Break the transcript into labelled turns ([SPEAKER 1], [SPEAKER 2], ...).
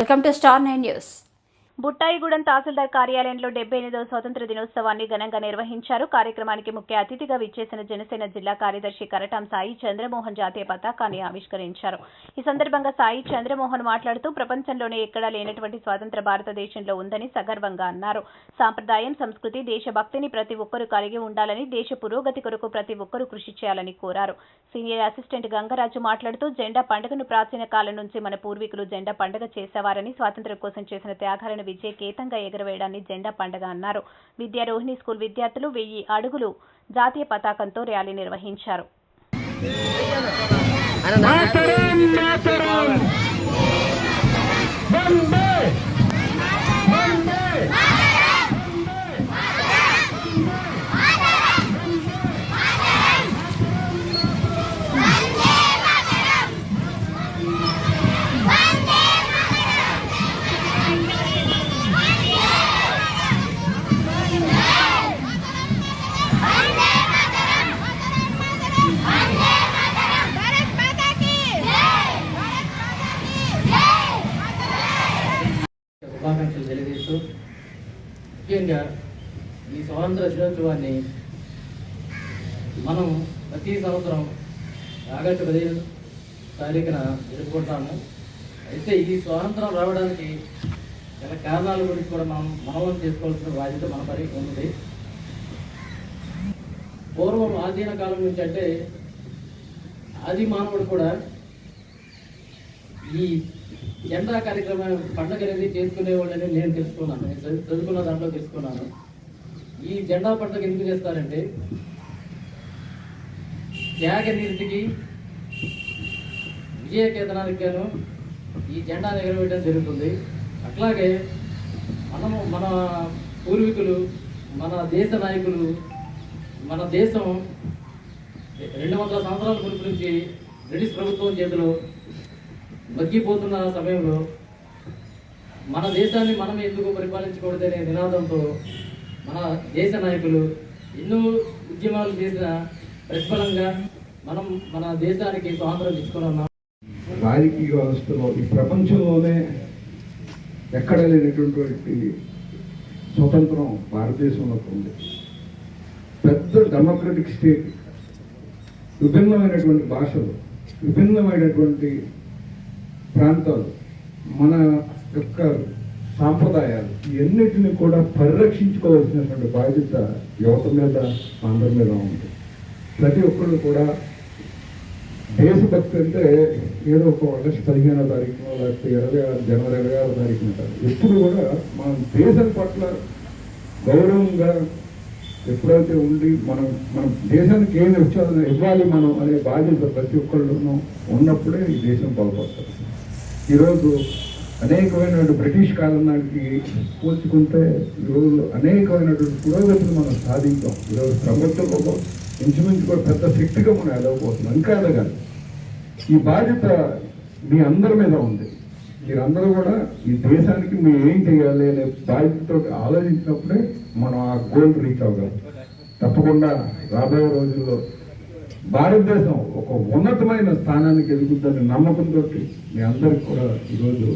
[SPEAKER 1] Welcome to star nine news.
[SPEAKER 2] Buttaigudem tahsildar కార్యాలయంలో డెబ్బై ఎనిమిదవ స్వాతంత్ర దినోత్సవాన్ని ఘనంగా నిర్వహించారు. కార్యక్రమానికి ముఖ్య అతిథిగా విచ్చేసిన జనసేన జిల్లా కార్యదర్శి కరటం సాయి చంద్రమోహన్ జాతీయ పతాకాన్ని ఆవిష్కరించారు. ఈ సందర్భంగా సాయి చంద్రమోహన్ మాట్లాడుతూ ప్రపంచంలోనే ఎక్కడా లేనటువంటి స్వాతంత్ర భారతదేశంలో ఉందని సగర్వంగా అన్నారు. సాంప్రదాయం సంస్కృతి దేశభక్తిని ప్రతి ఒక్కరూ కలిగి ఉండాలని దేశ పురోగతి కొరకు ప్రతి ఒక్కరూ కృషి చేయాలని కోరారు. సీనియర్ అసిస్టెంట్ గంగరాజు మాట్లాడుతూ జెండా పండుగను ప్రాచీన కాలం నుంచి మన పూర్వీకులు జెండా పండుగ చేసేవారని స్వాతంత్ర్యం కోసం చేసిన త్యాగాలను విజయ కేతంగా ఎగరవేయడాన్ని జెండా పండుగ అన్నారు. విద్యారోహిణి స్కూల్ విద్యార్థులు వెయ్యి అడుగులు జాతీయ పతాకంతో ర్యాలీ నిర్వహించారు.
[SPEAKER 3] మాతరం మాతరం.
[SPEAKER 4] శుభాకాంక్షలు తెలియజేస్తూ ముఖ్యంగా ఈ స్వాతంత్ర దినోత్సవాన్ని మనం ప్రతి సంవత్సరం ఆగస్టు పదిహేను తారీఖున జరుపుకుంటాము. అయితే ఈ స్వాతంత్రం రావడానికి గల కారణాల గురించి కూడా మనం మనవం చేసుకోవాల్సిన బాధ్యత మన పరి ఉంది పూర్వం ఆధీన కాలం నుంచి అంటే ఆది మానవుడు కూడా ఈ జెండా కార్యక్రమం పండగ అనేది చేసుకునేవాళ్ళని నేను తెలుసుకున్నాను. చదువుకున్న దాంట్లో తెలుసుకున్నాను. ఈ జెండా పండుగ ఎందుకు చేస్తారంటే త్యాగ నీతికి విజయ కేంద్రానికి గాను ఈ జెండా ఎగరవేయడం జరుగుతుంది. అట్లాగే మనము మన పూర్వీకులు మన దేశ నాయకులు మన దేశం రెండు వందల సంవత్సరాల ముందు నుంచి బ్రిటిష్ ప్రభుత్వం చేతిలో మగ్గిపోతున్న సమయంలో మన దేశాన్ని మనం ఎందుకు పరిపాలించకూడదనే నినాదంతో మన దేశ నాయకులు ఎన్నో ఉద్యమాలు చేసిన ప్రతిఫలంగా మనం మన దేశానికి స్వాతంత్రం తెచ్చుకున్నాం
[SPEAKER 5] రాజకీయ వ్యవస్థలో ఈ ప్రపంచంలోనే ఎక్కడ లేనటువంటి స్వతంత్రం భారతదేశంలో ఉంది. పెద్ద డెమోక్రటిక్ స్టేట్ విభిన్నమైనటువంటి భాషలు విభిన్నమైనటువంటి ప్రాంతాలు మన యొక్క సాంప్రదాయాలు ఇవన్నిటిని కూడా పరిరక్షించుకోవాల్సినటువంటి బాధ్యత యువత మీద అందరి మీద ఉంది. ప్రతి ఒక్కరు కూడా దేశభక్తి అంటే ఏదో ఒక ఆగస్టు పదిహేనో తారీఖున లేకపోతే ఇరవై ఆరు జనవరి ఇరవై ఆరో తారీఖున కాదు. ఎప్పుడు కూడా మనం దేశం పట్ల గౌరవంగా ఎప్పుడైతే ఉండి మనం మన దేశానికి ఏమి వచ్చాదో ఇవ్వాలి మనం అనే బాధ్యత ప్రతి ఒక్కళ్ళు ఉన్నప్పుడే ఈ దేశం బలపడుతుంది ఈరోజు అనేకమైనటువంటి బ్రిటిష్ కాలం నాటికి పోల్చుకుంటే ఈరోజు అనేకమైనటువంటి పురోగతిని మనం సాధించాం. ఈరోజు ప్రభుత్వంలో ఇంచుమించు కూడా పెద్ద శక్తిగా మనం ఎదగబోతున్నాం. ఇంకా ఎదగాలి. ఈ బాధ్యత మీ అందరి మీద ఉంది. మీరందరూ కూడా ఈ దేశానికి మేము ఏం చేయాలి అనే బాధ్యతతో ఆలోచించినప్పుడే మనం ఆ గోల్ రీచ్ అవ్వగలం తప్పకుండా రాబోయే రోజుల్లో భారతదేశం ఒక ఉన్నతమైన స్థానానికి ఎదుగుతుందనే నమ్మకంతో మీ అందరికి కూడా ఈరోజు